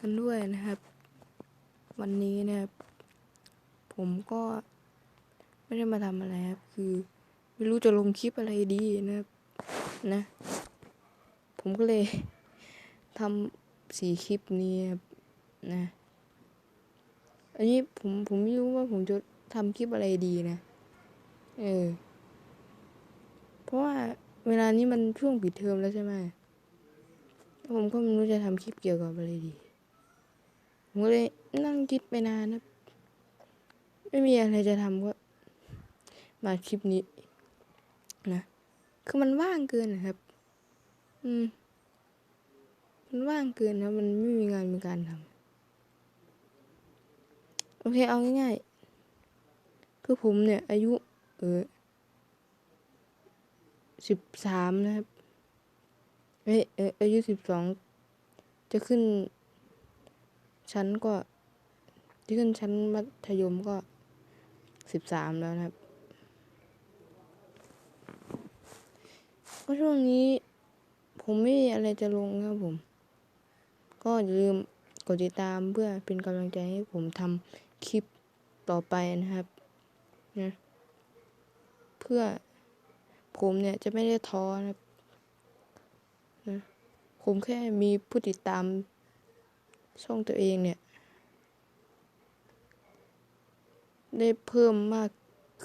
กันด้วยนะครับ วันนี้นะครับ ผมก็ไม่ได้มาทำอะไรครับ คือไม่รู้จะลงคลิปอะไรดีนะครับ นะ ผมก็เลยทำสี่คลิปนี้นะ อันนี้ผมผมไม่รู้ว่าผมจะทำคลิปอะไรดีนะ เออ เพราะว่าเวลานี้มันช่วงปิดเทอมแล้วใช่ไหม ผมก็ไม่รู้จะทำคลิปเกี่ยวกับอะไรดี ผมก็เลยนั่งคิดไปนานนะ ไม่มีอะไรจะทำก็ มาคลิปนี้นะ คือมันว่างเกินนะครับ อืม มันว่างเกินนะ มันไม่มีงานมีการทำโอเค เอาง่ายๆ คือผมเนี่ย อายุ เออสิบสามนะครับ เอ้ยเอออายุสิบสองจะขึ้น ชั้นก็ที่ขึ้นชั้นมัธยมก็สิบสามแล้วนะครับ ก็ช่วงนี้ ผมไม่มีอะไรจะลงครับผม ก็อย่าลืมกดติดตามเพื่อเป็นกำลังใจให้ผมทำคลิปต่อไปนะครับนะเพื่อผมเนี่ยจะไม่ได้ท้อนะครับนะ ผมแค่มีผู้ติดตามช่องตัวเองเนี่ย ได้เพิ่มมาก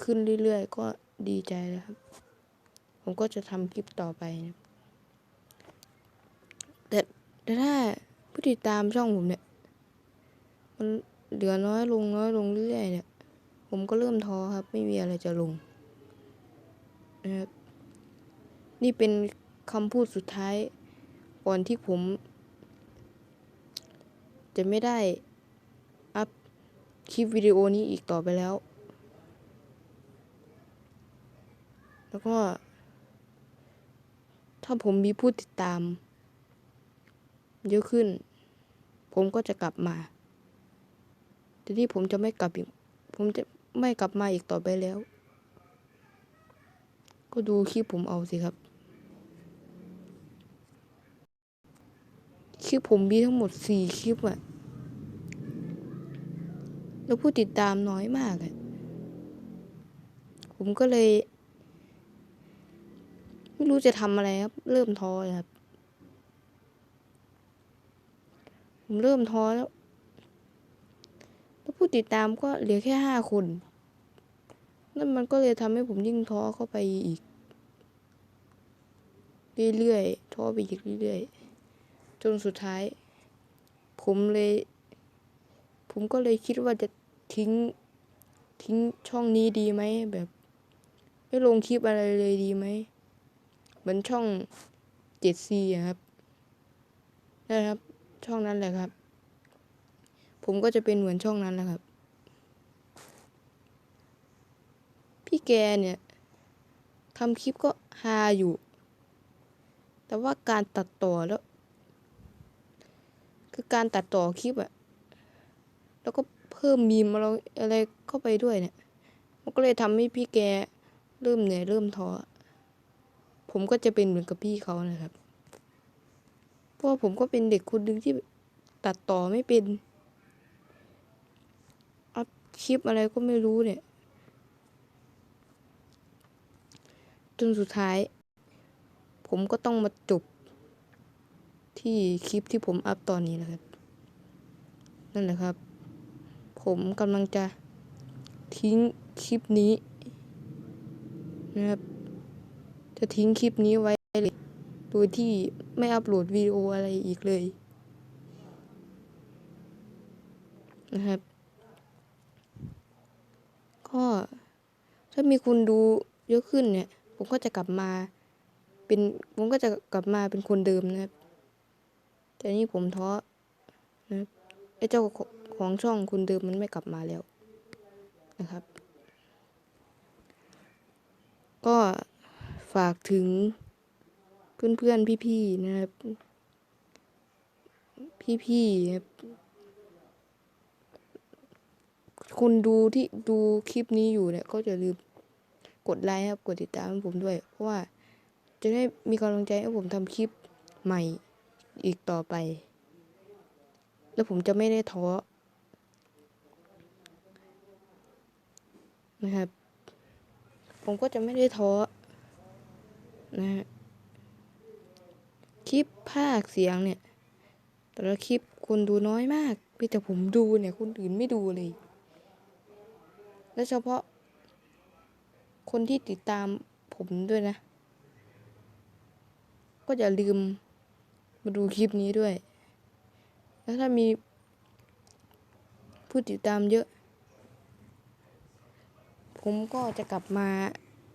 ขึ้นเรื่อยๆ ก็ดีใจแล้วครับ ผมก็จะทำคลิปต่อไปนะแต่แต่ถ้าผู้ติดตามช่องผมเนี่ย มันเหลือน้อยลงน้อยลงเรื่อยๆเนี่ย ผมก็เริ่มท้อครับ ไม่มีอะไรจะลงนะครับนี่เป็นคำพูดสุดท้าย ก่อนที่ผม จะไม่ได้ อัพคลิปวิดีโอนี้อีกต่อไปแล้ว แล้วก็ ถ้าผมมีผู้ติดตาม เยอะขึ้น ผมก็จะกลับมา แต่ที่ผมจะไม่กลับอีก ผมจะไม่กลับมาอีกต่อไปแล้ว ก็ดูคลิปผมเอาสิครับ คลิปผมมีทั้งหมดสี่คลิปอะแล้วผู้ติดตามน้อยมากอะผมก็เลย ไม่รู้จะทำอะไรครับ เริ่มท้อครับ ผมเริ่มท้อแล้ว แล้วผู้ติดตามก็เหลือแค่ห้าคนนั่นมันก็เลยทำให้ผมยิ่งท้อเข้าไปอีก เรื่อยๆท้อไปอีกเรื่อยๆ จนสุดท้าย ผมเลย ผมก็เลยคิดว่าจะทิ้งทิ้งช่องนี้ดีไหมแบบ ไม่ลงคลิปอะไรเลยดีไหมเหมือนช่องเจ็ดซีครับนะครับ ช่องนั้นแหละครับ ผมก็จะเป็นเหมือนช่องนั้นแหละครับ พี่แกเนี่ยทำคลิปก็ฮาอยู่ แต่ว่าการตัดต่อแล้ว คือการตัดต่อคลิปอะแล้วก็เพิ่มมีมอะไรอะไรเข้าไปด้วยเนี่ย มันก็เลยทำให้พี่แกเริ่มเหนื่อยเริ่มท้อ ผมก็จะเป็นเหมือนกับพี่เขานะครับ เพราะผมก็เป็นเด็กคนหนึ่งที่ตัดต่อไม่เป็น อัพคลิปอะไรก็ไม่รู้เนี่ย จนสุดท้าย ผมก็ต้องมาจบ ที่คลิปที่ผมอัพตอนนี้แหละครับ นั่นแหละครับ ผมกำลังจะทิ้งคลิปนี้นะครับ จะทิ้งคลิปนี้ไว้เลยโดยที่ไม่อัปโหลดวิดีโออะไรอีกเลย นะครับก็ถ้ามีคนดูเยอะขึ้นเนี่ย ผมก็จะกลับมา เป็นผมก็จะกลับมาเป็นคนเดิมนะครับ แต่นี่ผมท้อนะไอ้เจ้าของช่องคนเดิมมันไม่กลับมาแล้วนะครับ ก็ฝากถึงเพื่อนๆพี่ๆนะครับ พี่ๆครับคนดูที่ดูคลิปนี้อยู่เนี่ย ก็จะลืมกดไลค์ครับ กดติดตามผมด้วย เพราะว่าจะได้มีกำลังใจให้ผมทำคลิปใหม่ อีกต่อไป แล้วผมจะไม่ได้ท้อนะครับ ผมก็จะไม่ได้ท้อนะฮะคลิปภาคเสียงเนี่ย แต่ละคลิปคนดูน้อยมากมีแต่ผมดูเนี่ยคนอื่นไม่ดูเลย และเฉพาะ คนที่ติดตามผมด้วยนะ ก็อย่าลืม มาดูคลิปนี้ด้วย แล้วถ้ามีผู้ติดตามเยอะ ผมก็จะกลับมา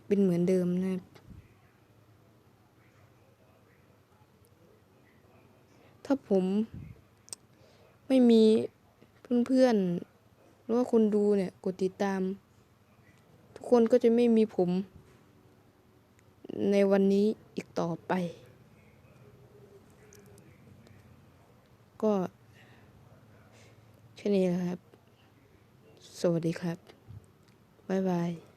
เป็นเหมือนเดิมนะถ้าผมไม่มีเพื่อนๆหรือว่าคนดูเนี่ยกดติดตาม ทุกคนก็จะไม่มีผมในวันนี้อีกต่อไป ก็แค่นี้แหละครับ สวัสดีครับ บ๊ายบาย